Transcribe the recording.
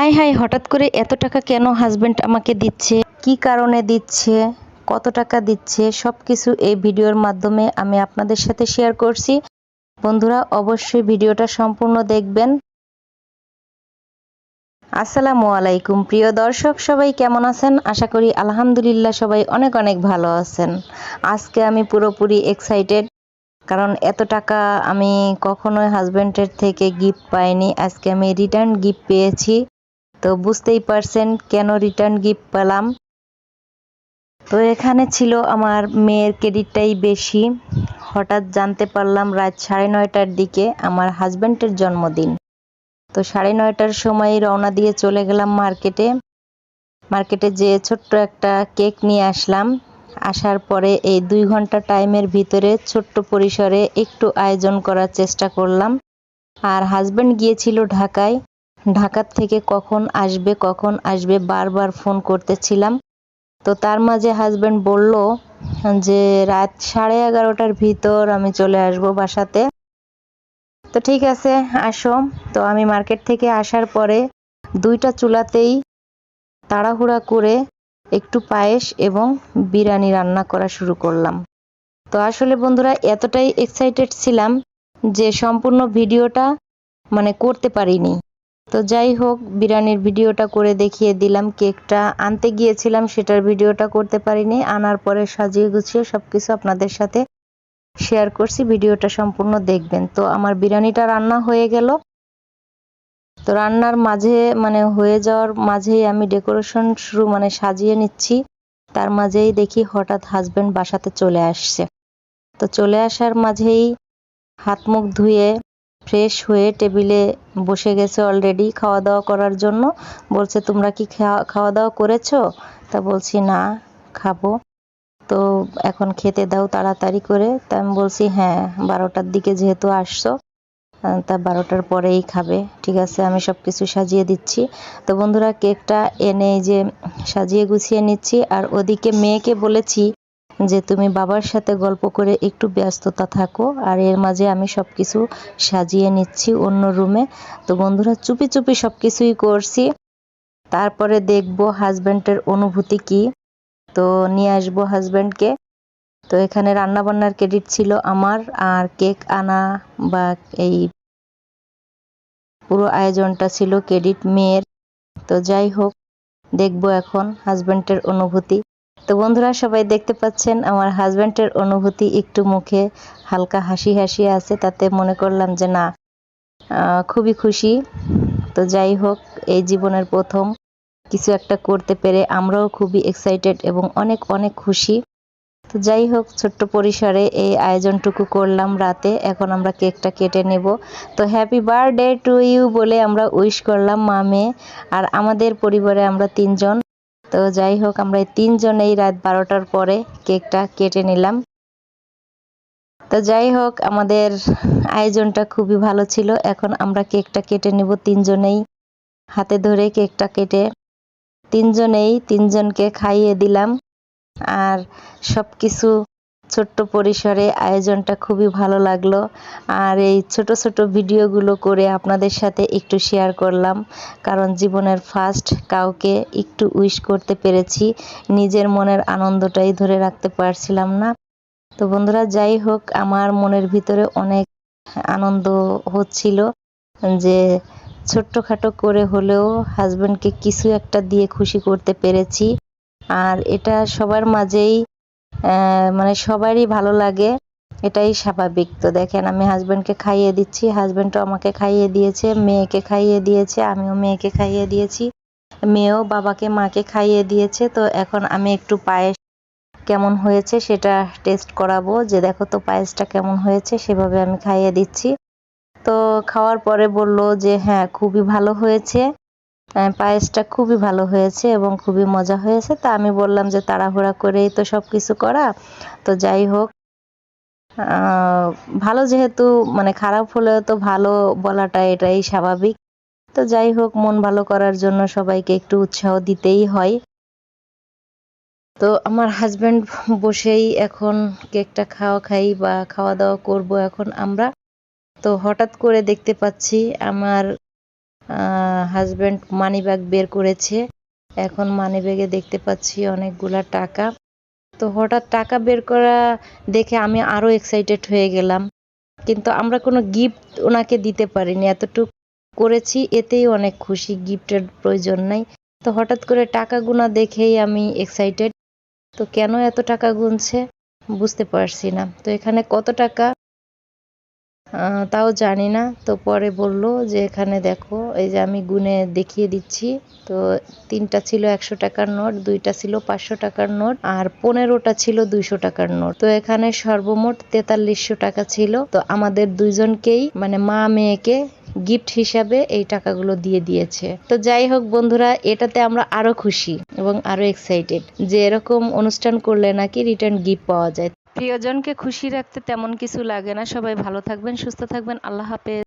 High high, হঠাৎ করে এত টাকা কেন হাজবেন্ড আমাকে দিচ্ছে? কি কারণে দিচ্ছে? কত টাকা দিচ্ছে? সব কিছু এই ভিডিওর মাধ্যমে আমি আপনাদের সাথে শেয়ার করছি। বন্ধুরা, অবশ্যই ভিডিওটা সম্পূর্ণ দেখবেন। আসসালামু আলাইকুম, প্রিয় দর্শক, সবাই কেমন আছেন? আশা করি আলহামদুলিল্লাহ সবাই অনেক অনেক ভালো আছেন। আজকে আমি পুরোপুরি এক্সাইটেড কারণ এত টাকা আমি কখনোই হাজব্যান্ডের থেকে গিফট পাইনি। আজকে আমি রিটার্ন গিফট পেয়েছি। তো বুঝতেই পারছেন কেন রিটার্ন গিফট পেলাম। তো এখানে ছিল আমার মেয়ের ক্রেডিটটাই বেশি। হঠাৎ জানতে পারলাম রাত সাড়ে নয়টার দিকে আমার হাজব্যান্ডের জন্মদিন। তো সাড়ে নয়টার সময় রওনা দিয়ে চলে গেলাম মার্কেটে। মার্কেটে যেয়ে ছোট্ট একটা কেক নিয়ে আসলাম। আসার পরে এই দুই ঘণ্টা টাইমের ভিতরে ছোট্ট পরিসরে একটু আয়োজন করার চেষ্টা করলাম। আর হাজব্যান্ড গিয়েছিল ঢাকায়। ঢাকার থেকে কখন আসবে কখন আসবে, বারবার ফোন করতেছিলাম। তো তার মাঝে হাজব্যান্ড বলল যে, রাত সাড়ে এগারোটার ভিতর আমি চলে আসব বাসাতে। তো ঠিক আছে, আসো। তো আমি মার্কেট থেকে আসার পরে দুইটা চুলাতেই তাড়াহুড়া করে একটু পায়েস এবং বিরিয়ানি রান্না করা শুরু করলাম। তো আসলে বন্ধুরা, এতটাই এক্সাইটেড ছিলাম যে সম্পূর্ণ ভিডিওটা মানে করতে পারিনি। তো যাই হোক বিরিয়ানির ভিডিওটা করে দেখিয়ে দিলাম কেকটা। আনতে গিয়েছিলাম, সেটার ভিডিওটা করতে পারিনি। আনার পরে সাজিয়ে গুছিয়ে সব কিছু আপনাদের সাথে শেয়ার করছি। ভিডিওটা সম্পূর্ণ দেখবেন। তো আমার বিরিয়ানিটা রান্না হয়ে গেল। তো রান্নার মাঝে মানে হয়ে যাওয়ার মাঝেই আমি ডেকোরেশন শুরু মানে সাজিয়ে নিচ্ছি। তার মাঝেই দেখি হঠাৎ হাজবেন্ড বাসাতে চলে আসছে। তো চলে আসার মাঝেই হাত মুখ ধুয়ে ফ্রেশ হয়ে টেবিলে বসে গেছে অলরেডি খাওয়া দাওয়া করার জন্য। বলছে, তোমরা কি খাওয়া দাওয়া করেছ? তা বলছি, না, খাব। তো এখন খেতে দাও তাড়াতাড়ি করে। তা আমি বলছি হ্যাঁ বারোটার দিকে যেহেতু আসছো তা বারোটার পরেই খাবে। ঠিক আছে, আমি সব কিছু সাজিয়ে দিচ্ছি। তো বন্ধুরা, কেকটা এনে যে সাজিয়ে গুছিয়ে নিচ্ছি। আর ওদিকে মেয়েকে বলেছি যে তুমি বাবার সাথে গল্প করে একটু ব্যস্ততা থাকো, আর এর মাঝে আমি সব কিছু সাজিয়ে নিচ্ছি অন্য রুমে। তো বন্ধুরা, চুপি চুপি সব কিছুই করছি। তারপরে দেখব হাজব্যান্ডের অনুভূতি কি। তো নিয়ে আসব হাজব্যান্ডকে। তো এখানে রান্না বান্নার ক্রেডিট ছিল আমার, আর কেক আনা বা এই পুরো আয়োজনটা ছিল ক্রেডিট মেয়ের। তো যাই হোক, দেখব এখন হাজব্যান্ডের অনুভূতি। তো বন্ধুরা সবাই দেখতে পাচ্ছেন, আমার হাজব্যান্ডের অনুভূতি একটু মুখে হালকা হাসি হাসি আছে, তাতে মনে করলাম যে না খুবই খুশি। তো যাই হোক, এই জীবনের প্রথম কিছু একটা করতে পেরে আমরাও খুবই এক্সাইটেড এবং অনেক অনেক খুশি। তো যাই হোক, ছোট্ট পরিসরে এই আয়োজনটুকু করলাম রাতে, এখন আমরা কেকটা কেটে নেব। তো হ্যাপি বার্থডে টু ইউ বলে আমরা উইশ করলাম মামে আর আমাদের পরিবারে আমরা তিনজন। তো যাই হোক, আমরা তিনজনেই রাত বারোটার পরে কেকটা কেটে নিলাম। তো যাই হোক, আমাদের আয়োজনটা খুবই ভালো ছিল। এখন আমরা কেকটা কেটে নেব তিনজনেই। হাতে ধরে কেকটা কেটে তিনজনেই তিনজনকে খাইয়ে দিলাম। আর সব কিছু ছোট্ট পরিসরে আয়োজনটা খুবই ভালো লাগল। আর এই ছোট ছোট ভিডিওগুলো করে আপনাদের সাথে একটু শেয়ার করলাম। কারণ জীবনের ফার্স্ট কাউকে একটু উইশ করতে পেরেছি। নিজের মনের আনন্দটাই ধরে রাখতে পারছিলাম না। তো বন্ধুরা, যাই হোক, আমার মনের ভিতরে অনেক আনন্দ হচ্ছিল যে ছোট্টখাটো করে হলেও হাজব্যান্ডকে কিছু একটা দিয়ে খুশি করতে পেরেছি। আর এটা সবার মাঝেই মানে সবারই ভালো লাগে। এটাই স্বাভাবিক। তো দেখেন, আমি হাজব্যান্ডকে খাইয়ে দিচ্ছি। হাজব্যান্ডও আমাকে খাইয়ে দিয়েছে, মেয়েকে খাইয়ে দিয়েছে, আমিও মেয়েকে খাইয়ে দিয়েছি। মেয়েও বাবাকে, মাকে খাইয়ে দিয়েছে। তো এখন আমি একটু পায়েস কেমন হয়েছে সেটা টেস্ট করাবো। যে দেখো তো পায়েসটা কেমন হয়েছে, সেভাবে আমি খাইয়ে দিচ্ছি। তো খাওয়ার পরে বলল যে হ্যাঁ খুবই ভালো হয়েছে। পায়েসটা খুবই ভালো হয়েছে এবং খুবই মজা হয়েছে। তা আমি বললাম যে তাড়াহুড়া করেই তো সব কিছু করা। তো যাই হোক ভালো যেহেতু মানে খারাপ হলেও তো ভালো বলাটা এটাই স্বাভাবিক। তো যাই হোক, মন ভালো করার জন্য সবাইকে একটু উৎসাহ দিতেই হয়। তো আমার হাজব্যান্ড বসেই এখন কেকটা খাওয়া খাই বা খাওয়া দাওয়া করব এখন আমরা। তো হঠাৎ করে দেখতে পাচ্ছি আমার হাজব্যান্ড মানি ব্যাগ বের করেছে। এখন মানি ব্যাগে দেখতে পাচ্ছি অনেকগুলা টাকা। তো হঠাৎ টাকা বের করা দেখে আমি আরও এক্সাইটেড হয়ে গেলাম। কিন্তু আমরা কোনো গিফট ওনাকে দিতে পারিনি। এতটুকু করেছি, এতেই অনেক খুশি। গিফটের প্রয়োজন নাই। তো হঠাৎ করে টাকা গোনা দেখেই আমি এক্সাইটেড তো কেন এত টাকা গুনছে? বুঝতে পারছি না। তো এখানে কত টাকা তাও জানি না। তো পরে বলল যে, এখানে দেখো, এই যে আমি গুনে দেখিয়ে দিচ্ছি। তো তিনটা ছিল একশো টাকার নোট, দুইটা ছিল পাঁচশো টাকার নোট, আর পনেরোটা ছিল দুইশো টাকার নোট। তো এখানে সর্বমোট তেতাল্লিশশো টাকা ছিল। তো আমাদের দুইজনকেই মানে মা মেয়েকে গিফট হিসাবে এই টাকাগুলো দিয়ে দিয়েছে। তো যাই হোক বন্ধুরা, এটাতে আমরা আরও খুশি এবং আরও এক্সাইটেড যে এরকম অনুষ্ঠান করলে নাকি রিটার্ন গিফট পাওয়া যায়। প্রিয়জনকে খুশি রাখতে তেমন কিছু লাগে না। সবাই ভালো থাকবেন সুস্থ থাকবেন। আল্লাহ হাফেজ।